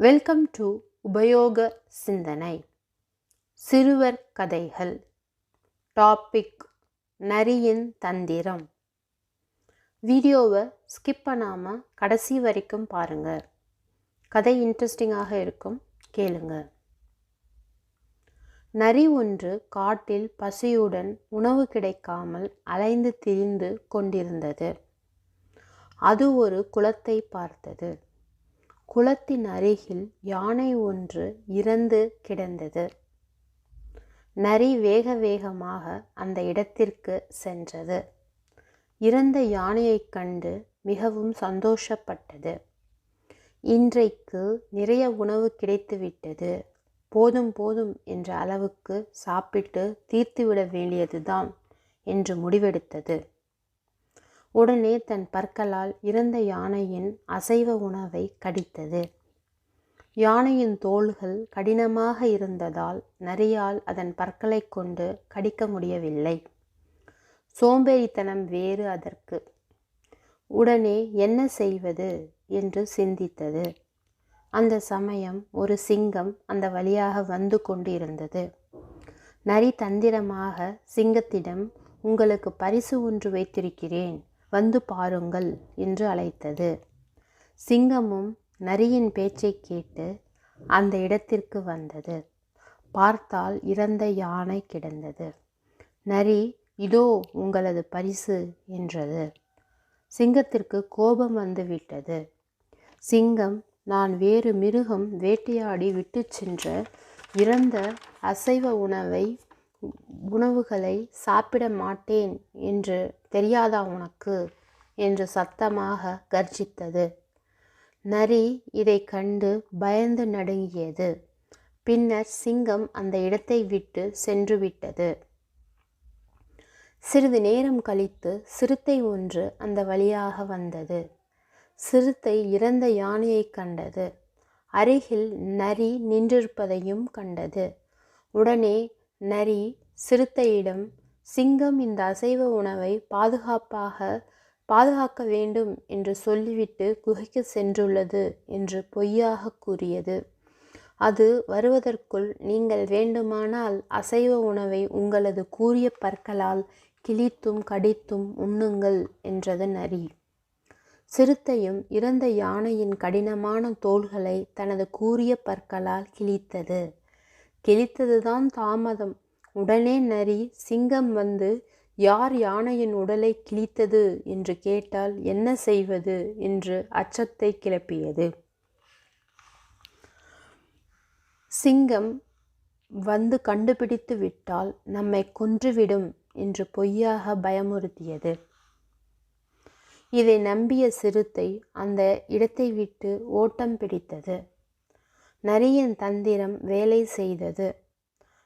Welcome to உபயோக சிந்தனை சிறுவர் கதைகள் டாபிக் நரியின் தந்திரம் வீடியோவை ஸ்கிப் பண்ணாமல் கடைசி வரைக்கும் பாருங்கள் கதை இன்ட்ரெஸ்டிங்காக இருக்கும் கேளுங்க. நரி ஒன்று காட்டில் பசியுடன் உணவு கிடைக்காமல் அலைந்து திரிந்து கொண்டிருந்தது. அது ஒரு குளத்தை பார்த்தது. குளத்தின் அருகில் யானை ஒன்று இறந்து கிடந்தது. நரி வேக வேகமாக அந்த இடத்திற்கு சென்றது. இறந்த யானையைக் கண்டு மிகவும் சந்தோஷப்பட்டது. இன்றைக்கு நிறைய உணவு கிடைத்துவிட்டது. போதும் போதும் என்ற அளவுக்கு சாப்பிட்டு தீர்த்துவிட வேண்டியதுதான் என்று முடிவெடுத்தது. உடனே தன் பற்களால் இறந்த யானையின் அசைவ உணவை கடித்தது. யானையின் தோள்கள் கடினமாக இருந்ததால் நரியால் அதன் பற்களை கொண்டு கடிக்க முடியவில்லை. சோம்பேறித்தனம் வேறு அதற்கு. உடனே என்ன செய்வது என்று சிந்தித்தது. அந்த சமயம் ஒரு சிங்கம் அந்த வழியாக வந்து கொண்டிருந்தது. நரி தந்திரமாக சிங்கத்திடம் உங்களுக்கு பரிசு ஒன்று வைத்திருக்கிறேன். வந்து பாருங்கள் என்று அழைத்தது. சிங்கமும் நரியின் பேச்சை கேட்டு அந்த இடத்திற்கு வந்தது. பார்த்தால் இறந்த யானை கிடந்தது. நரி இதோ உங்களது பரிசு என்றது. சிங்கத்திற்கு கோபம் வந்துவிட்டது சிங்கம் நான் வேறு மிருகம் வேட்டையாடி விட்டு சென்ற இறந்த அசைவ உணவை உணவுகளை சாப்பிட மாட்டேன் என்று தெரியாதா உனக்கு? என்று சத்தமாக கர்ஜித்தது. நரி இதை கண்டு பயந்து நடுங்கியது. பின்னர் சிங்கம் அந்த இடத்தை விட்டு சென்று விட்டது. சிறிது நேரம் கழித்து சிறுத்தை ஒன்று அந்த வழியாக வந்தது. சிறுத்தை இறந்த யானையை கண்டது. அருகில் நரி நின்றிருப்பதையும் கண்டது. உடனே நரி சிறுத்தையிடம் சிங்கம் இந்த அசைவ உணவை பாதுகாப்பாக பாதுகாக்க வேண்டும் என்று சொல்லிவிட்டு குகைக்கு சென்றுள்ளது என்று பொய்யாக கூறியது. அது வருவதற்குள் நீங்கள் வேண்டுமானால் அசைவ உணவை உங்களது கூறிய பற்களால் கிழித்தும் கடித்தும் உண்ணுங்கள் என்றது நரி. சிறுத்தையும் இறந்த யானையின் கடினமான தோள்களை தனது கூறிய பற்களால் கிழித்தது. கிழித்ததுதான் தாமதம். உடனே நரி சிங்கம் வந்து யார் யானையின் உடலை கிழித்தது? என்று கேட்டால் என்ன செய்வது? என்று அச்சத்தை கிளப்பியது. சிங்கம் வந்து கண்டுபிடித்து விட்டால் நம்மை கொன்றுவிடும் என்று பொய்யாக பயமுறுத்தியது. இதை நம்பிய சிறுத்தை அந்த இடத்தை விட்டு ஓட்டம் பிடித்தது. நரியின் தந்திரம் வேலை செய்தது.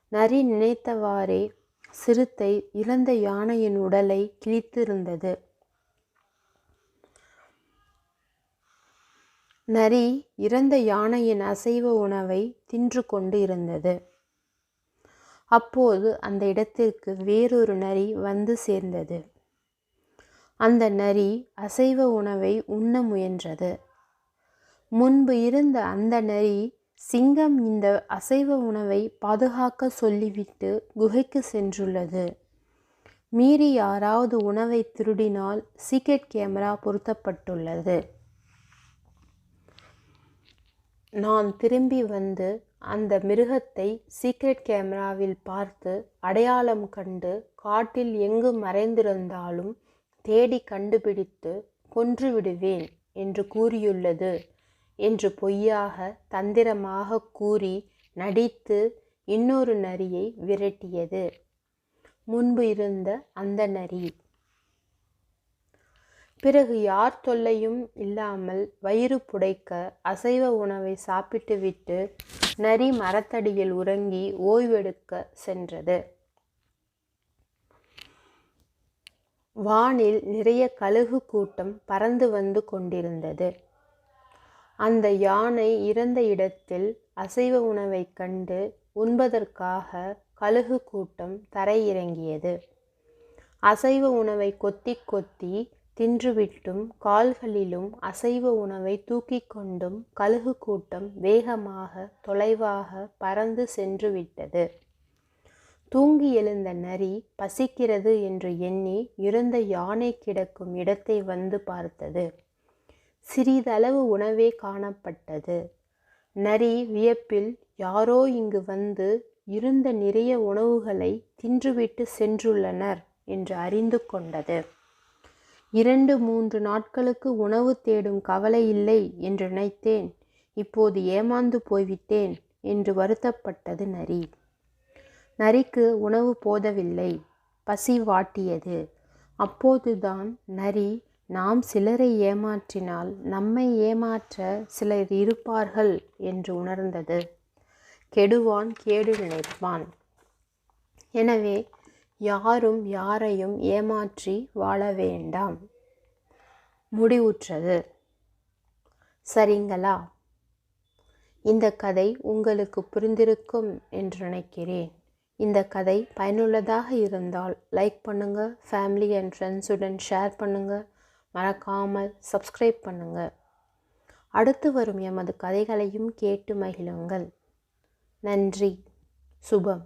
நரி நினைத்தவாறே சிறுத்தை இறந்த யானையின் உடலை கிழித்திருந்தது. நரி இறந்த யானையின் அசைவ உணவை தின்று கொண்டு இருந்தது. அப்போது அந்த இடத்திற்கு வேறொரு நரி வந்து சேர்ந்தது. அந்த நரி அசைவ உணவை உண்ண முயன்றது. முன்பு இருந்த அந்த நரி சிங்கம் இந்த அசைவ உணவை பாதுகாக்க சொல்லிவிட்டு குகைக்கு சென்றுள்ளது. மீறி யாராவது உணவை திருடினால் சீக்ரெட் கேமரா பொருத்தப்பட்டுள்ளது. நான் திரும்பி வந்து அந்த மிருகத்தை சீக்ரெட் கேமராவில் பார்த்து அடையாளம் கண்டு காட்டில் எங்கு மறைந்திருந்தாலும் தேடி கண்டுபிடித்து கொன்று விடுவேன் என்று கூறியுள்ளது. என்று பொய்யாக தந்திரமாக கூறி நடித்து இன்னொரு நரியை விரட்டியது. முன்பு இருந்த அந்த நரி. பிறகு யார் தொல்லையும் இல்லாமல் வயிறு புடைக்க அசைவ உணவை சாப்பிட்டுவிட்டு நரி மரத்தடியில் உறங்கி ஓய்வெடுக்க சென்றது. வானில் நிறைய கழுகு கூட்டம் பறந்து வந்து கொண்டிருந்தது. அந்த யானை இறந்த இடத்தில் அசைவ உணவைக் கண்டு உண்பதற்காக கழுகு கூட்டம் தரையிறங்கியது. அசைவ உணவை கொத்தி கொத்தி தின்றுவிட்டும் கால்களிலும் அசைவ உணவை தூக்கிக் கொண்டும் கழுகு கூட்டம் வேகமாக தொலைவாக பறந்து சென்று விட்டது தூங்கி எழுந்த நரி பசிக்கிறது என்று எண்ணி இறந்த யானை கிடக்கும் இடத்தை வந்து பார்த்தது. சிறிதளவு உணவே காணப்பட்டது. நரி வியப்பில் யாரோ இங்கு வந்து இருந்த நிறைய உணவுகளை தின்றுவிட்டு சென்றுள்ளனர் என்று அறிந்து கொண்டது. இரண்டு மூன்று நாட்களுக்கு உணவு தேடும் கவலை இல்லை என்று நினைத்தேன். இப்போது ஏமாந்து போய்விட்டேன் என்று வருத்தப்பட்டது நரி. நரிக்கு உணவு போதவில்லை. பசி வாட்டியது. அப்போதுதான் நரி நாம் சிலரை ஏமாற்றினால் நம்மை ஏமாற்ற சிலர் இருப்பார்கள் என்று உணர்ந்தது. கெடுவான் கேடு நினைப்பான். எனவே யாரும் யாரையும் ஏமாற்றி வாழ வேண்டாம். முடிவுற்றது. சரிங்களா? இந்த கதை உங்களுக்கு புரிந்திருக்கும் என்று நினைக்கிறேன். இந்த கதை பயனுள்ளதாக இருந்தால் லைக் பண்ணுங்கள் ஃபேமிலி அண்ட் ஃப்ரெண்ட்ஸுடன் ஷேர் பண்ணுங்கள் மறக்காமல் சப்ஸ்கிரைப் பண்ணுங்கள் அடுத்து வரும் எமது கதைகளையும் கேட்டு மகிழுங்கள். நன்றி. சுபம்.